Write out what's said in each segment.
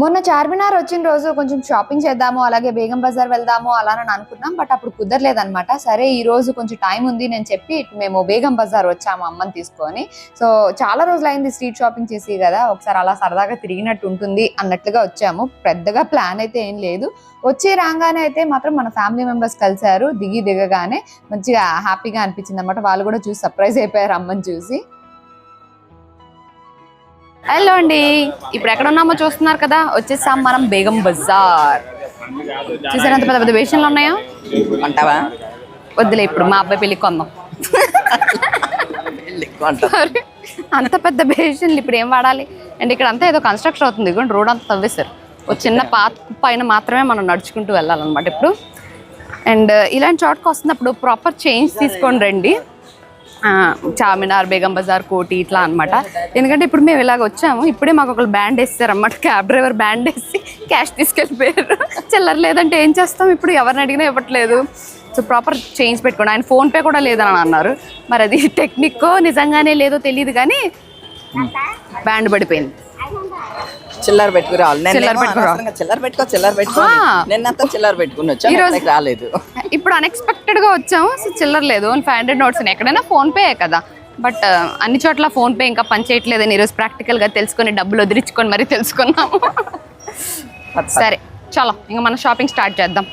మొన్న చార్మినార్ వచ్చిన రోజు కొంచెం షాపింగ్ చేద్దాము అలాగే బేగం బజార్ వెళ్దాము అలా అని అనుకున్నాం బట్ అప్పుడు కుదరలేదనమాట సరే ఈ రోజు కొంచెం టైం ఉంది నేను చెప్పి మేము బేగం బజార్ వచ్చాము అమ్మని తీసుకొని. సో చాలా రోజులు అయింది స్ట్రీట్ షాపింగ్ చేసి కదా ఒకసారి అలా సరదాగా తిరిగినట్టు ఉంటుంది అన్నట్లుగా వచ్చాము. పెద్దగా ప్లాన్ అయితే ఏం లేదు. వచ్చి రాగానే అయితే మాత్రం మన ఫ్యామిలీ మెంబర్స్ కలిశారు దిగి దిగగానే మంచిగా హ్యాపీగా అనిపించింది అనమాట వాళ్ళు కూడా చూసి సర్ప్రైజ్ అయిపోయారు అమ్మని చూసి. హలో అండి. ఇప్పుడు ఎక్కడ ఉన్నామో చూస్తున్నారు కదా? వచ్చేసాం మనం బేగం బజార్. చూసారు అంత పెద్ద పెద్ద వేషన్లు ఉన్నాయో? అంటావా వద్దులే ఇప్పుడు మా అబ్బాయి పెళ్ళికి కొందాం. అంత పెద్ద బేషన్లు ఇప్పుడు ఏం వాడాలి? అండ్ ఇక్కడ అంతా ఏదో కన్స్ట్రక్షన్ అవుతుంది. ఇదిగోండి రోడ్ అంతా తవ్వేశారు. ఒక చిన్న పాత పైన మాత్రమే మనం నడుచుకుంటూ వెళ్ళాలన్నమాట ఇప్పుడు. అండ్ ఇలాంటి చోటుకు వస్తున్నప్పుడు ప్రాపర్ చేంజ్ తీసుకొని రండి. చార్మినార్ బేగం బజార్ కోటి ఇట్లా అనమాట ఎందుకంటే ఇప్పుడు మేము ఇలాగ వచ్చాము ఇప్పుడే మాకు ఒకళ్ళు బ్యాండ్ వేస్తారన్నమాట. క్యాబ్ డ్రైవర్ బ్యాండ్ వేసి క్యాష్ తీసుకెళ్ళిపోయారు. చిల్లర లేదంటే ఏం చేస్తాం? ఇప్పుడు ఎవరిని అడిగినా ఇవ్వట్లేదు. సో ప్రాపర్ చేంజ్ పెట్టుకోండి. ఆయన ఫోన్పే కూడా లేదని అన్నారు. మరి అది టెక్నిక్ నిజంగానే లేదో తెలియదు కానీ బ్యాండ్ పడిపోయింది. చిల్లర పెట్టుకురావాలి చిల్లర చిల్లర పెట్టుకో చిల్లర పెట్టుకో. నిన్నంతా చిల్లర పెట్టుకుని వచ్చా ఈ రోజు- నాకు రాలేదు. ఇప్పుడు అన్ఎక్స్పెక్టెడ్గా వచ్చాము. సో చిల్లర లేదు. ఫైవ్ హండ్రెడ్ నోట్స్ ఎక్కడైనా ఫోన్ పే కదా. బట్ అన్ని చోట్ల ఫోన్ పే ఇంకా పని చేయట్లేదని ఈరోజు ప్రాక్టికల్గా తెలుసుకొని డబ్బులు వదిలించుకొని మరీ తెలుసుకున్నాము. సరే చలో. ఇంకా మనం షాపింగ్ స్టార్ట్ చేద్దాం.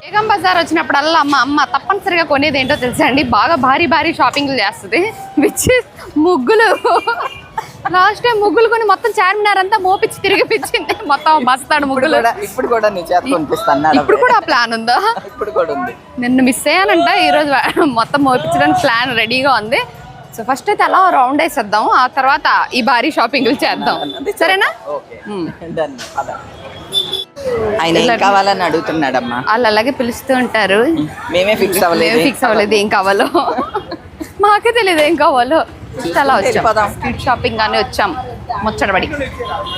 బేగం బజార్ వచ్చినప్పుడల్లా అమ్మ అమ్మ తప్పనిసరిగా కొనేది ఏంటో తెలుసా అండి? బాగా భారీ భారీ షాపింగ్లు చేస్తుంది. విచ్ ముగ్గులు. లాస్ట్ టైం ముగ్గులు కొని మొత్తం చార్మినార్ అంతా మోపించి తిరిగిపించింది మొత్తం ఇప్పుడు ముగ్గులు. ఇప్పుడు కూడా నీ చేత కొనిపిస్తాను ఇప్పుడు కూడా ఆ ప్లాన్ ఉందా? ఇప్పుడు కూడా ఉంది. నిన్ను మిస్ అయ్యానంట ఈరోజు మొత్తం మోపించడానికి ప్లాన్ రెడీగా ఉంది. సో ఫస్ట్ అయితే అలా రౌండ్ వేసేద్దాం. ఆ తర్వాత ఈ భారీ షాపింగ్లు చేద్దాం. సరేనా. ఆయన ఏం కావాలని అడుగుతున్నాడమ్మా? వాళ్ళు అలాగే పిలుస్తూ ఉంటారు. మేమే ఫిక్స్ అవ్వలేదు. ఫిక్స్ అవ్వలేదు ఏం కావాలో. మాకే తెలియదు ఏం కావాలో. Just అలా వచ్చాం. స్ట్రీట్ షాపింగ్ అని వచ్చాం. ముచ్చటబడి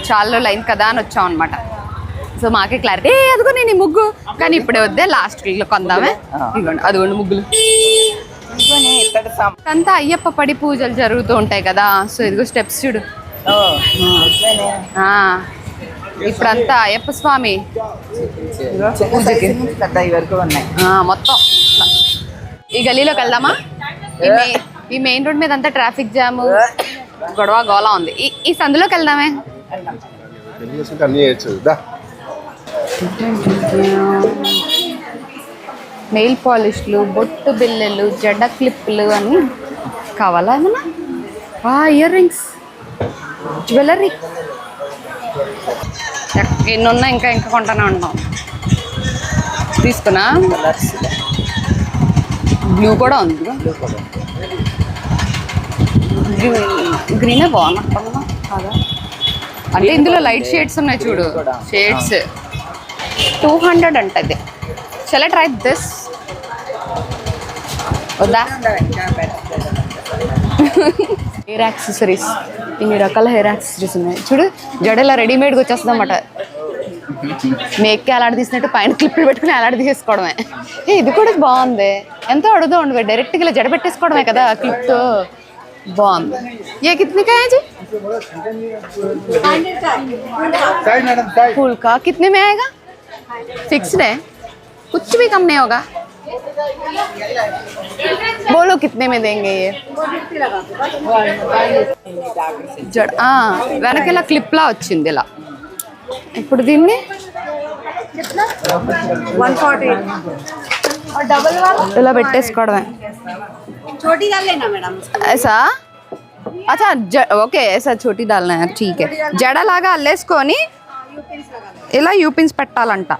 చాలా లైన్ కదా అని వచ్చాం అనమాట సో మాకే క్లారిటీ అదిగో నేను ఈ ముగ్గు. కానీ ఇప్పుడే వద్దే లాస్ట్ వీక్లో కొందామే. ఇదిగోండి అదిగోండి ముగ్గులు. అంతా అయ్యప్ప పడి పూజలు జరుగుతూ ఉంటాయి కదా. సో ఇదిగో స్టెప్స్ చూడు. ఇప్పుడంతా అయ్యప్ప స్వామి. మొత్తం. ఈ గలీలోకి వెళ్దామా? ఈ మెయి- ఈ మెయిన్ రోడ్ మీద అంతా ట్రాఫిక్ జామ్. గొడవ గోలా ఉంది. ఈ సందులోకి వెళ్దామే. నెయిల్ పాలిష్లు బొట్టు బిల్లలు జడ్డ క్లిప్లు అన్నీ కావాలా ఏమన్నా? ఇయర్ రింగ్స్ జ్యువెలరీ ఎన్ని ఉన్నా ఇంకా ఇంకా కొంటానే ఉంటాం తీసుకున్నా? బ్లూ కూడా ఉంది. గ్రీనే బాగున్నట్టున్నా కాదా? అంటే ఇందులో లైట్ షేడ్స్ ఉన్నాయి చూడు. షేడ్స్ టూ హండ్రెడ్ అంటది చల్ ట్రై దిస్ వద్దా? హెయిర్ యాక్సెసరీస్ ఇన్ని రకాల హెయిర్ యాక్సెసరీస్ ఉన్నాయి. చూడు జడలా రెడీమేడ్గా వచ్చేస్తుంది అనమాట మేక్కి అలాంటి తీసినట్టు పైన క్లిప్లు పెట్టుకుని అలాంటి తీసుకోవడమే ఏ ఇది కూడా బాగుంది. ఎంతో అడుగుతూ ఉండు డైరెక్ట్గా ఇలా జడ పెట్టేసుకోవడమే కదా క్లిప్తో బాగుంది ఏ कितने का है जी फूल का कितने में आएगा फिक्स्ड है कुछ भी कम नहीं होगा बोलो कितने में देंगे ये జడ ఆ, వెనక ఇలా క్లిప్లా వచ్చింది ఇలా ఇప్పుడు దీన్ని ఇలా పెట్టేసుకోవడమే छोटी डाल लेना मैडम ऐसा अच्छा ज ఓకే ऐसा छोटी डालना है ठीक है జడలాగా అల్లేసుకొని ఇలా యూపిన్స్ పెట్టాలంట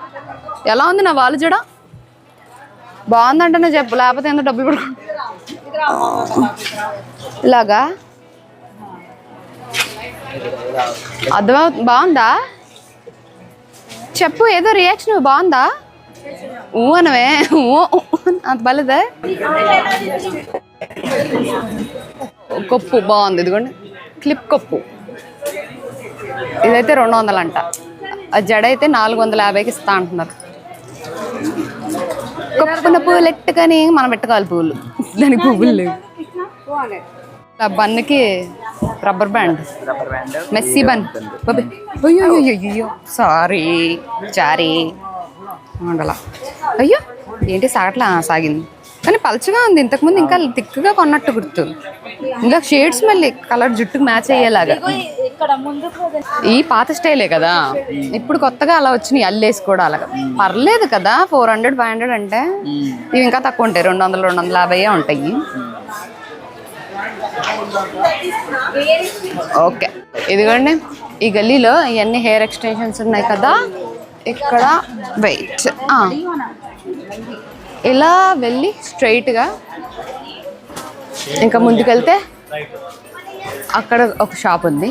ఎలా ఉంది నా వాళ్ళు జడ బాగుందంటేనే చెప్పు లేకపోతే ఎందుకు డబ్బులు పడుకో ఇలాగా అర్థం బాగుందా చెప్పు ఏదో రియాక్షన్ బాగుందా ఊ అనవే ఊ అంత బాలేదా కొప్పు బాగుంది. ఇదిగోండి. క్లిప్ కొప్పు. ఇదైతే రెండు వందలు అంట. ఆ జడ అయితే నాలుగు వందల యాభైకి ఇస్తా అంటున్నారు. కొప్పున పూలు ఎట్టుకొని మనం పెట్టుకోవాలి పూలు దానికి పువ్వులు లేవు. ఆ బన్నుకి రబ్బర్ బ్యాండ్. Messy bun. అయ్యో సారీ. చారీ ఉండలా అయ్యో. ఏంటి సాగట్లా సాగింది? కానీ పలచగా ఉంది. ఇంతకుముందు ఇంకా థిక్గా కొన్నట్టు గుర్తు ఇంకా షేడ్స్ మళ్ళీ కలర్ జుట్టుకు మ్యాచ్ అయ్యేలాగా. ఈ పాత స్టైలే కదా. ఇప్పుడు కొత్తగా అలా వచ్చినాయి అల్లేసి కూడా అలాగా. పర్లేదు కదా ఫోర్ హండ్రెడ్ ఫైవ్ హండ్రెడ్ అంటే ఇవి ఇంకా తక్కువ ఉంటాయి. రెండు వందలు రెండు వందల యాభై ఉంటాయి. ఓకే. ఇదిగోండి. ఈ గల్లీలో ఇవన్నీ హెయిర్ ఎక్స్టెన్షన్స్ ఉన్నాయి కదా. ఇక్కడ వెయిట్. ఇలా వెళ్ళి స్ట్రైట్గా ఇంకా ముందుకెళ్తే? అక్కడ ఒక షాప్ ఉంది.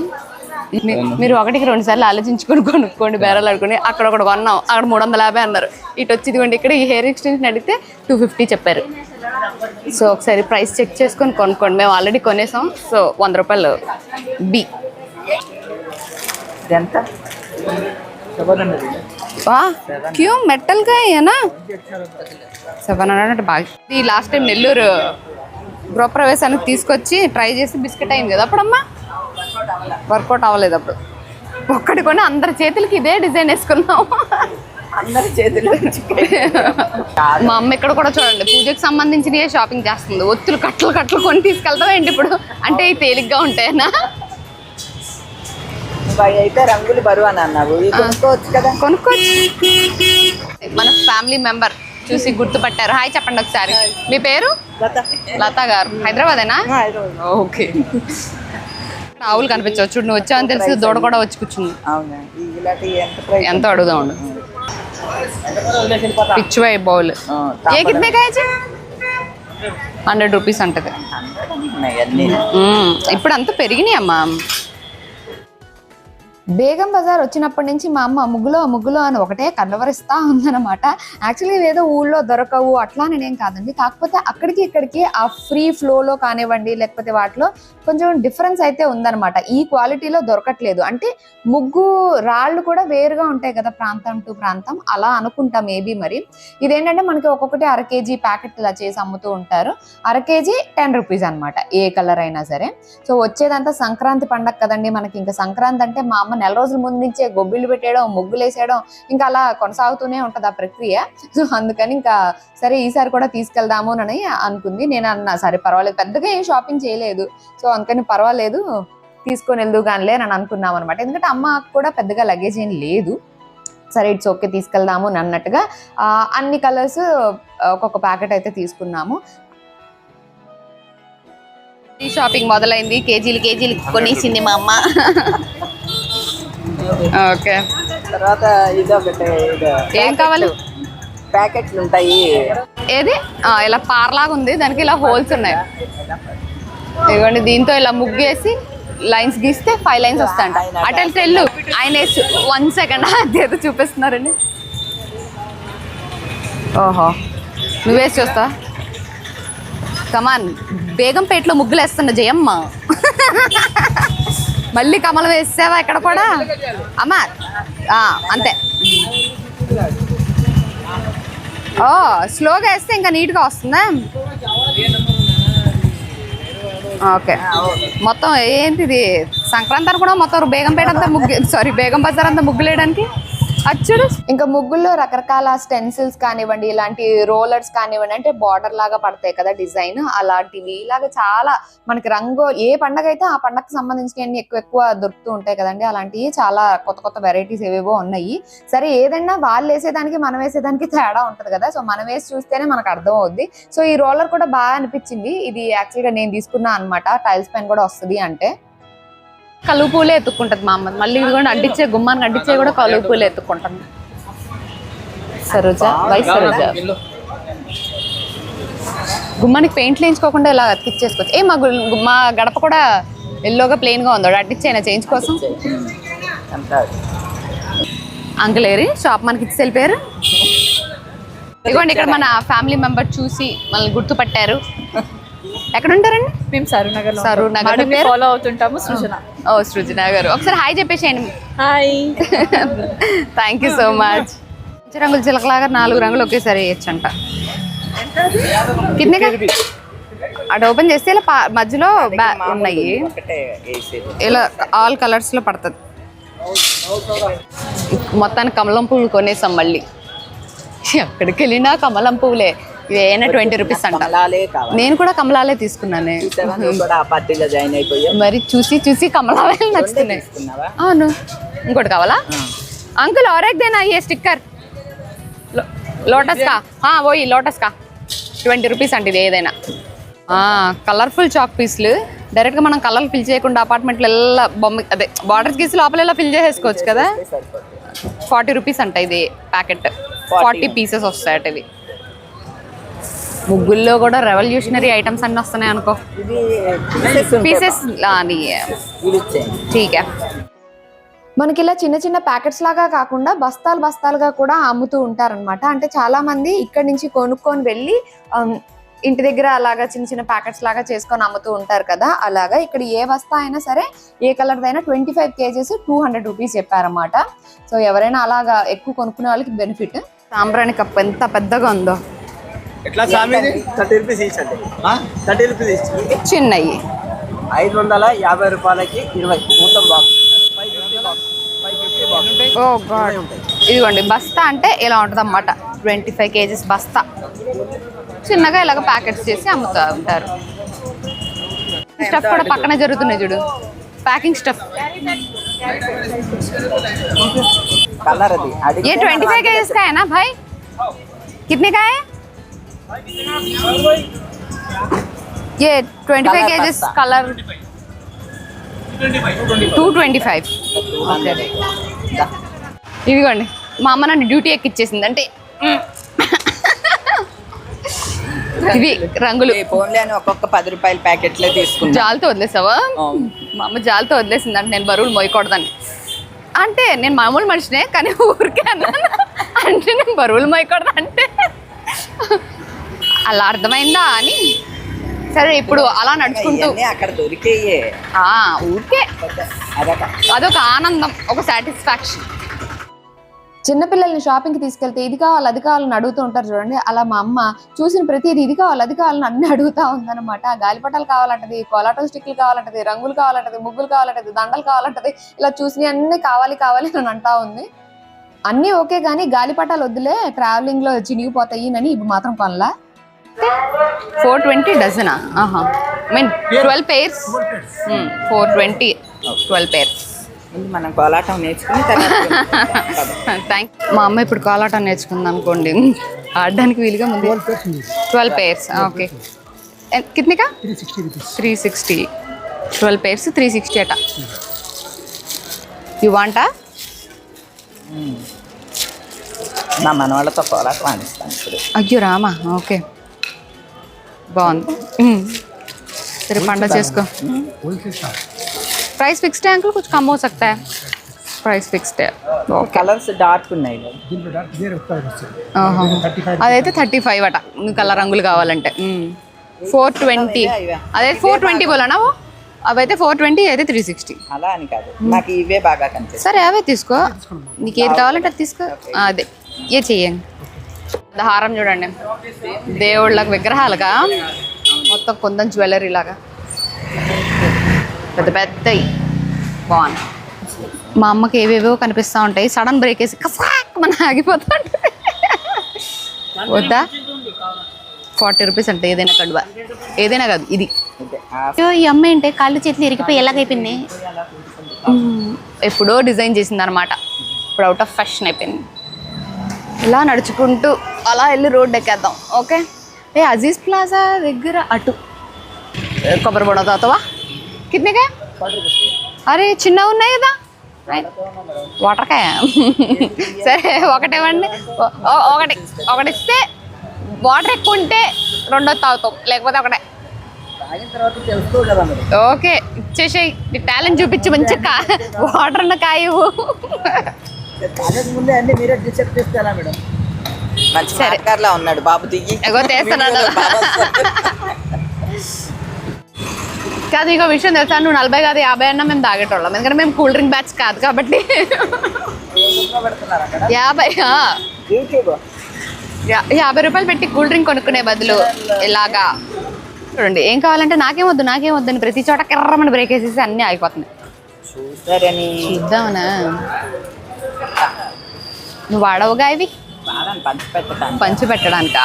మీరు ఒకటికి రెండు సార్లు ఆలోచించుకొని కొనుక్కోండి బేరాలు ఆడుకొని. అక్కడ ఒకటి కొన్నాం. అక్కడ మూడు వందల యాభై అన్నారు. ఇటు వచ్చి ఇదిగోండి ఇక్కడ ఈ హెయిర్ ఎక్స్టెన్షన్ అడిగితే టూ ఫిఫ్టీ చెప్పారు. సో ఒకసారి ప్రైస్ చెక్ చేసుకొని కొనుక్కోండి. మేము ఆల్రెడీ కొనేసాం. సో వంద రూపాయలు బి. ఎంత వా క్యూ మెటల్గా ఏనా సెవెన్ హండ్రెడ్ అంటే బాగా. ఇది లాస్ట్ టైం నెల్లూరు గృహప్రవేశానికి తీసుకొచ్చి ట్రై చేసి బిస్కెట్ అయింది కదా అప్పుడమ్మా? వర్కౌట్ అవ్వలేదు అప్పుడు. ఒక్కటి కొని అందరి చేతులకి ఇదే డిజైన్ వేసుకున్నాం అందరి చేతిలో మా అమ్మ ఇక్కడ కూడా చూడండి పూజకి సంబంధించినవి షాపింగ్ చేస్తుంది. ఒత్తులు కట్టలు కట్టలు కొని తీసుకెళ్తాం ఏంటి ఇప్పుడు? అంటే ఇవి తేలిగ్గా ఉంటాయనా? అయితే రంగులు బరువు అని అన్నావు. ఇవి కొనుక్కోవచ్చు కదా? కొనుక్కోవచ్చు. మన ఫ్యామిలీ మెంబర్ చూసి గుర్తుపట్టారు. హాయ్ చెప్పండి ఒకసారి. మీ పేరు? లతా. గారు. హైదరాబాదేనా? ఓకే. ఆవులు కనిపించవచ్చు. చూడు నువ్వు వచ్చావని తెలిసి దూడ కూడా వచ్చి కూర్చుంది. ఎంత అడుగుదాం ఉండు. పిచ్చివై బౌల్. ఏ కితనే కాయచ్చు హండ్రెడ్ రూపీస్ అంటది. ఇప్పుడు అంతా పెరిగినాయి అమ్మా బేగం బజార్ వచ్చినప్పటి నుంచి మా అమ్మ ముగ్గులో ముగ్గులో అని ఒకటే కలవరిస్తా ఉందన్నమాట. యాక్చువల్లీ ఏదో ఊళ్ళో దొరకవు అట్లా నేనేం కాదండి. కాకపోతే అక్కడికి ఇక్కడికి ఆ ఫ్రీ ఫ్లోలో కానివ్వండి లేకపోతే వాటిలో కొంచెం డిఫరెన్స్ అయితే ఉందన్నమాట. ఈ క్వాలిటీలో దొరకట్లేదు. అంటే ముగ్గు రాళ్ళు కూడా వేరుగా ఉంటాయి కదా ప్రాంతం టు ప్రాంతం అలా అనుకుంటా మేబీ మరి. ఇదేంటంటే మనకి ఒక్కొక్కటి అర కేజీ ప్యాకెట్ ఇలా చేసి అమ్ముతూ ఉంటారు. అర కేజీ టెన్ రూపీస్ అనమాట ఏ కలర్ అయినా సరే. సో వచ్చేదంతా సంక్రాంతి పండగ కదండి మనకి. ఇంకా సంక్రాంతి అంటే మా అమ్మ నెల రోజుల ముందు నుంచే గొబ్బిళ్ళు పెట్టేయడం ముగ్గులు వేసేయడం ఇంకా అలా కొనసాగుతూనే ఉంటుంది ఆ ప్రక్రియ. సో అందుకని ఇంకా సరే ఈసారి కూడా తీసుకెళ్దాము అని అనుకుంది. నేను అన్నా సరే పర్వాలేదు పెద్దగా ఏం షాపింగ్ చేయలేదు. సో అందుకని పర్వాలేదు తీసుకొని వెళ్దు కానిలే అని అనుకున్నాం అనమాట ఎందుకంటే అమ్మ కూడా పెద్దగా లగేజ్ ఏం లేదు. సరే ఇట్స్ ఓకే తీసుకెళ్దాము అని అన్నట్టుగా అన్ని కలర్స్ ఒక్కొక్క ప్యాకెట్ అయితే తీసుకున్నాము. ఈ షాపింగ్ మొదలైంది. కేజీలు కేజీలు కొనేసింది మా అమ్మ. ఓకే. తర్వాత ఇది ఒకటి ఏం కావాలి? ప్యాకెట్లు ఉంటాయి. ఏది? ఇలా పార్లాగా ఉంది. దానికి ఇలా హోల్స్ ఉన్నాయి. ఇదిగోండి దీంతో ఇలా ముగ్గేసి లైన్స్ గీస్తే ఫైవ్ లైన్స్ వస్తాయంట. అటు వెళ్తే వెళ్ళు. ఆయన వన్ సెకండ్. అదేదో చూపిస్తున్నారండి. ఓహో. నువ్వేసి చూస్తా. కమాన్ బేగంపేటలో ముగ్గులు వేస్తున్న జయమ్మ. మళ్ళీ కమలం వేసావా ఇక్కడ కూడా? అమ్మా అంతే. ఓ స్లోగా వేస్తే ఇంకా నీట్గా వస్తుందా? ఓకే. మొత్తం ఏంటిది? సంక్రాంతి కూడా మొత్తం బేగంపేట అంతా ముగ్గు సారీ బేగం బజార్ అంతా ముగ్గులేయడానికి? అచ్చుడు ఇంకా ముగ్గుల్లో రకరకాల స్టెన్సిల్స్ కానివ్వండి ఇలాంటి రోలర్స్ కానివ్వండి అంటే బార్డర్ లాగా పడతాయి కదా డిజైన్ అలాంటివి. ఇలాగ చాలా మనకి రంగు ఏ పండగ అయితే ఆ పండగకి సంబంధించినవి ఎక్కువ ఎక్కువ దొరుకుతూ ఉంటాయి కదండి. అలాంటివి చాలా కొత్త కొత్త వెరైటీస్ ఏవేవో ఉన్నాయి. సరే ఏదైనా వాళ్ళు వేసేదానికి మనం వేసేదానికి తేడా ఉంటుంది కదా. సో మనం వేసి చూస్తేనే మనకు అర్థం అవుద్ది సో ఈ రోలర్ కూడా బాగా అనిపించింది. ఇది యాక్చువల్గా నేను తీసుకున్నా అనమాట టైల్స్ పైన కూడా వస్తుంది అంటే. కలువు పూలే ఎత్తుక్కుంటది మా అమ్మ. మళ్ళీ ఇది కూడా అంటించే గుమ్మానికి అంటించే కూడా కలువు పూలే ఎత్తుక్కుంటుంది. సరోజ వై సరోజ. గుమ్మానికి పెయింట్ వేయించుకోకుండా ఇలా అతికిచ్చేసుకోవచ్చు. ఏ మా మా గడప కూడా ఎల్లోగా ప్లెయిన్గా ఉంది. అట్టించేనా చేంజ్ కోసం ఎంత అంకుల్ ఏరి షాప్ మనకి ఇచ్చి వెళ్ళిపోయారు ఇదిగోండి ఇక్కడ మన ఫ్యామిలీ మెంబర్ చూసి మనల్ని గుర్తుపట్టారు. ఎక్కడ ఉంటారండి మేము సరూనగర్ సరూర్ నగర్ మీ పేరు? ఫాలో అవుతుంటాము సృజన. ఓ సృజన గారు ఒకసారి హాయ్ చెప్పేసేయండి. Hi. Thank you so much రంగులు చిలకలాగా నాలుగు రంగులు ఒకేసారి వేయచ్చంట. కిడ్నీ అటు ఓపెన్ చేస్తే ఇలా పా- మధ్యలో బ్యా- ఉన్నాయి. ఇలా ఆల్ కలర్స్లో పడుతుంది. మొత్తానికి కమలం పువ్వులు కొనేసాం మళ్ళీ. ఎక్కడికి వెళ్ళినా కమలం పువ్వులే. ఏమైనా ట్వంటీ రూపీస్ అంట. నేను కూడా కమలాలే తీసుకున్నాను. మరి చూసి చూసి కమలాలే నచ్చుతున్నాయి. అవును. ఇంకోటి కావాలా? అంకుల్ ఆరేగ్దేనా ఏ స్టిక్కర్? లోటస్ కా? పోయి లోటస్ కా? ట్వంటీ రూపీస్ అంటే ఇది ఏదైనా. కలర్ఫుల్ చాక్ పీస్లు. డైరెక్ట్గా మనం కలర్లు ఫిల్ చేయకుండా అపార్ట్మెంట్లు ఎలా బొమ్మ అదే బార్డర్స్ గీసి లోపల ఎలా ఫిల్ చేసేసుకోవచ్చు కదా? ఫార్టీ రూపీస్ అంట ఇది ప్యాకెట్. ఫార్టీ పీసెస్ వస్తాయట ఇవి. ముగ్గుల్లో కూడా రెవల్యూషనరీ ఐటమ్స్ అన్నీ వస్తున్నాయి అనుకో. పీసెస్ ఠీక్ మనకి ఇలా చిన్న చిన్న ప్యాకెట్స్ లాగా కాకుండా బస్తాలు బస్తాలుగా కూడా అమ్ముతూ ఉంటారనమాట అంటే చాలా మంది ఇక్కడి నుంచి కొనుక్కొని వెళ్ళి ఇంటి దగ్గర అలాగా చిన్న చిన్న ప్యాకెట్స్ లాగా చేసుకొని అమ్ముతూ ఉంటారు కదా. అలాగా ఇక్కడ ఏ బస్తా అయినా సరే ఏ కలర్ అయినా twenty five KGs two hundred rupees చెప్పారన్నమాట. సో ఎవరైనా అలాగా ఎక్కువ కొనుక్కునే వాళ్ళకి బెనిఫిట్ సాంబ్రాణి కప్ ఎంత పెద్దగా ఉందో. ఎట్లా స్వామిది థర్టీ రూపీస్ ఇచ్చండి థర్టీ రూపీస్ ఇచ్చి చిన్నవి ఐదు వందల యాభై రూపాయలకి ఇరవై మొత్తం box five fifty box five fifty box oh God ఇదిగోండి బస్తా అంటే ఇలా ఉంటుంది అన్నమాట ట్వంటీ ఫైవ్ కేజీస్ బస్తా చిన్నగా ఇలాగ ప్యాకెట్స్ చేసి అమ్ముతూ ఉంటారు స్టఫ్ కూడా పక్కనే జరుగుతున్నాయి చూడు ప్యాకింగ్ స్టఫ్ కలర్ అది ये అడిగితే ट्वेंटी फाइव केजेस का है ना भाई कितने का है ఏ twenty five KGs colour two twenty five ఇదిగోండి మా అమ్మ నన్ను డ్యూటీ ఎక్కిచ్చేసింది. అంటే ఇవి రంగులు. అని ఒక్కొక్క పది రూపాయల ప్యాకెట్లే తీసుకున్నా. జాలితో వదిలేసావా? మా అమ్మ జాలతో వదిలేసింది. అంటే నేను బరువులు మోయకూడదని. అంటే నేను మామూలు మనిషినే కానీ ఊరికే అంటే నేను బరువులు మోయకూడదు అలా అర్థమైందా అని. సరే ఇప్పుడు అలా నడుచుకుంటూ. అక్కడ దొరికేయే. ఆ, ఊరికే. అదొక అదొక ఆనందం ఒక సాటిస్ఫాక్షన్. చిన్నపిల్లల్ని షాపింగ్కి తీసుకెళ్తే ఇది కావాలి అది కావాలని అడుగుతూ ఉంటారు చూడండి. అలా మా అమ్మ చూసిన ప్రతిదీ ఇది కావాలి అది కావాలని అన్ని అడుగుతా ఉందన్నమాట. గాలిపటాలు కావాలంటది కోలాటో స్టిక్లు కావాలంటది రంగులు కావాలంటది ముగ్గులు కావాలంటది దండలు కావాలంటది ఇలా చూసినవి అన్ని కావాలి కావాలి అని అంటా ఉంది. అన్నీ ఓకే కానీ గాలిపటాలు వద్దులే ట్రావెలింగ్లో చినిగిపోతాయి అని ఇవి మాత్రం కొనలా. ఫోర్ ట్వంటీ డజనా? ఆహా. Mean twelve pairs four twenty twelve pairs ముందు మనం కోలాటం నేర్చుకుని తర్వాత థ్యాంక్ మా అమ్మ ఇప్పుడు కోలాటం నేర్చుకుంది అనుకోండి. ఆడడానికి వీలుగా ముందు twelve pairs okay కిత్నికా? Three sixty twelve pairs three sixty అట. యు వాంటా నా మనవాళ్ళతో కోలాటం ఆడిస్తాను ఇప్పుడు. అయ్యో రామా. ఓకే బాగుంది. సరే పండ చేసుకో. ప్రైస్ ఫిక్స్డ్ అంకుల్ కొంచెం కమ్ హో సక్తా. ప్రైస్ ఫిక్స్డ్ కలర్స్ డార్క్ ఉన్నాయి. అదైతే థర్టీ ఫైవ్ అట. కలర్ రంగులు కావాలంటే. ఫోర్ ట్వంటీ అదే ఫోర్ ట్వంటీ బోలానా? అవైతే ఫోర్ ట్వంటీ అయితే త్రీ సిక్స్టీ అలా అని కాదు. నాకు ఇవే బాగా కనిపిస్తుంది సరే అవే తీసుకో. నీకు ఏది కావాలంటే అది తీసుకో. అదే. ఏ చెయ్యండి హారం చూడండి. దేవుళ్ళకి విగ్రహాలుగా మొత్తం కొందం జ్యువెలరీ లాగా. పెద్ద పెద్దవి బాగుంది మా అమ్మకి ఏవేవో కనిపిస్తూ ఉంటాయి. సడన్ బ్రేక్ వేసి కసాక్ మన ఆగిపోతా వద్దా? ఫార్టీ రూపీస్ అంటే ఏదైనా కడువ. ఏదైనా కాదు ఇది. ఈ అమ్మాయి అంటే కాళ్ళు చేతులు ఇరిగిపోయి ఎలాగైపోయింది ఎప్పుడో డిజైన్ చేసింది అనమాట ఇప్పుడు అవుట్ ఆఫ్ ఫ్యాషన్ అయిపోయింది. ఇలా నడుచుకుంటూ అలా వెళ్ళి రోడ్ ఎక్కేద్దాం ఓకే? ఏ అజీజ్ ప్లాజా దగ్గర అటు. కొబ్బరి బొడ తాతవా? కిడ్నీకా? అరే చిన్న ఉన్నాయి కదా వాటర్కాయ సరే ఒకటేవండి ఇవ్వండి ఒకటి ఒకటి ఇస్తే వాటర్ ఎక్కువ ఉంటే రెండో తాగుతాం లేకపోతే ఒకటే. ఓకే ఇచ్చేసేయి. నీ టాలెంట్ చూపించి మంచిగా. వాటర్ ఉన్న కాయవు. ముందే అన్ని మీరే డిసెప్ట్ చేస్తారా మేడం? మంచి ఉన్నాడు బాబు దిగి. కాదు ఇంకో విషయం తెలుసా? నువ్వు నలభై కాదు యాభై అన్నా మేము తాగేటోళ్ళం. ఎందుకంటే మేము కూల్ డ్రింక్ బ్యాచ్ కాదు కాబట్టి. యాభై యాభై రూపాయలు పెట్టి కూల్ డ్రింక్ కొనుక్కునే బదులు ఇలాగా. చూడండి ఏం కావాలంటే నాకేం వద్దు నాకేం వద్దని ప్రతి చోట కిర్రమని బ్రేక్ వేసేసి అన్నీ చూసారని చూద్దామనా? నువ్వు వాడవుగా ఇవి? బాగా పంచి పెట్టడానికి. పంచి పెట్టడానిక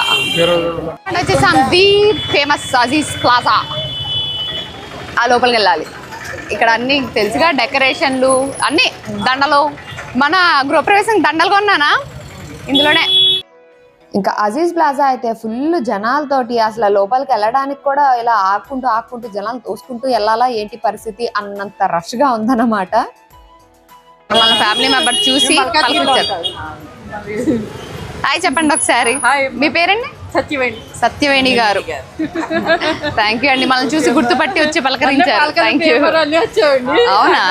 వచ్చేసాం ది ఫేమస్ అజీజ్ ప్లాజా ఆ లోపలికి వెళ్ళాలి. ఇక్కడ అన్ని తెలుసుగా డెకరేషన్లు అన్ని దండలు. మన గృహప్రవేశం దండలు కొన్నానా? ఇందులోనే. ఇంకా అజీజ్ ప్లాజా అయితే ఫుల్ జనాలతోటి అసలు లోపలికి వెళ్ళడానికి కూడా ఇలా ఆకుంటూ ఆకుంటూ జనాలు తోసుకుంటూ వెళ్ళాలా ఏంటి పరిస్థితి అన్నంత రష్గా ఉందన్నమాట. మన ఫ్యామిలీ మెంబర్ చూసి పలకరించారు. హాయ్ చెప్పండి ఒకసారి. మీ పేరండి? సత్యవేణి. సత్యవేణి గారు. థ్యాంక్ యూ అండి. మనల్ని చూసి గుర్తుపట్టి వచ్చి పలకరించారు. థ్యాంక్ యూ అవునా?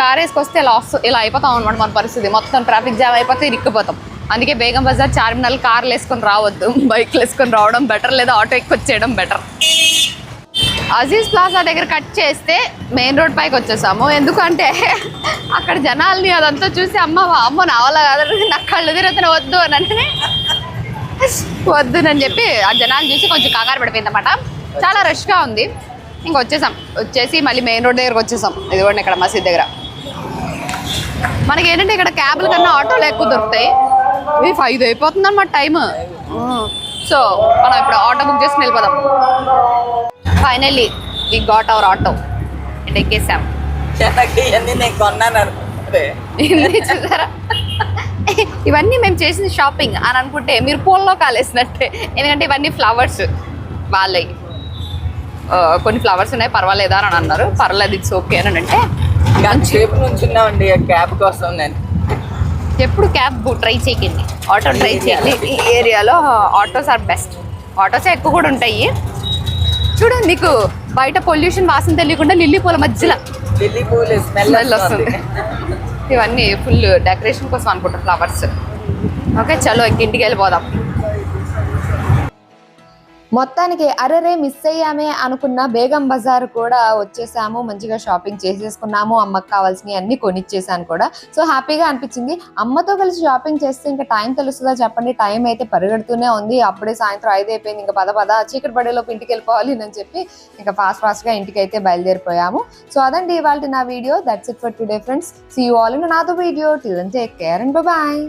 కార్ వేసుకొస్తే ఇలా ఇలా అయిపోతాం అనమాట మన పరిస్థితి. మొత్తం ట్రాఫిక్ జామ్ అయిపోతే ఇరుక్కుపోతాం. అందుకే బేగం బజార్ చార్మినార్ కార్లు వేసుకొని రావద్దు. బైక్లు వేసుకొని రావడం బెటర్ లేదా ఆటో ఎక్కి వచ్చేయడం బెటర్ అజీజ్ ప్లాజా దగ్గర కట్ చేస్తే మెయిన్ రోడ్ పైకి వచ్చేసాము. ఎందుకంటే అక్కడ జనాల్ని అదంతా చూసి అమ్మ అమ్మ నా కాదు నాకు కళ్ళు తిరుగుతున్న వద్దు అని అంటే వద్దునని చెప్పి ఆ జనాలు చూసి కొంచెం కంగారు పడిపోయింది అనమాట చాలా రష్గా ఉంది. ఇంక వచ్చేసాం. వచ్చేసి మళ్ళీ మెయిన్ రోడ్ దగ్గరకు వచ్చేసాం. ఇదిగోండి ఇక్కడ మసీద్ దగ్గర. మనకి ఏంటంటే ఇక్కడ క్యాబ్ల కన్నా ఆటోలు ఎక్కువ దొరుకుతాయి. ఇవి ఫైవ్ అయిపోతుంది అనమాట టైం సో మనం ఇప్పుడు ఆటో బుక్ చేసుకుని వెళ్ళిపోదాం. Finally we got our auto and ఎక్కేసాం ఇవన్నీ నేను కొన్నాను అనుకుంటే. ఇవన్నీ చూసారా? ఇవన్నీ మేము చేసిన షాపింగ్ అని అనుకుంటే మీరు పూల్లో కాలేసినట్టే. ఎందుకంటే ఇవన్నీ ఫ్లవర్స్ వాళ్ళవి కొన్ని ఫ్లవర్స్ ఉన్నాయి పర్వాలేదా అని అన్నారు. పర్లేదు ఇట్స్ ఓకే అని అంటే సేపు నుంచి ఉన్నామండి క్యాబ్ కోసం నేను. ఎప్పుడు క్యాబ్ ట్రై చేయకండి. ఆటో ట్రై చేయండి ఈ ఏరియాలో ఆటోస్ ఆర్ బెస్ట్ ఆటోస్ ఎక్కువ కూడా ఉంటాయి. చూడండి మీకు బయట పొల్యూషన్ వాసన తెలియకుండా లిల్లీ పూల మధ్యలో. లిల్లీ పూలు స్మెల్ వస్తుంది. ఇవన్నీ ఫుల్ డెకరేషన్ కోసం అనుకుంటా ఫ్లవర్స్ ఓకే చలో ఇంక ఇంటికి వెళ్ళిపోదాం. మొత్తానికి అరరే మిస్ అయ్యామే అనుకున్న బేగం బజార్ కూడా వచ్చేసాము. మంచిగా షాపింగ్ చేసేసుకున్నాము. అమ్మకు కావాల్సినవి అన్ని కొనిచ్చేసాను కూడా. సో హ్యాపీగా అనిపించింది. అమ్మతో కలిసి షాపింగ్ చేస్తే ఇంకా టైం తెలుస్తుందా చెప్పండి. టైం అయితే పరిగెడుతూనే ఉంది. అప్పుడే సాయంత్రం ఐదు అయిపోయింది. ఇంకా పద పద చీకటి పడేలోపు ఇంటికి వెళ్ళిపోవాలి అని చెప్పి ఇంకా ఫాస్ట్ ఫాస్ట్గా ఇంటికి అయితే బయలుదేరిపోయాము. సో అదండి ఇవాళ నా video. That's it for today friends see you all in another video till take care and bye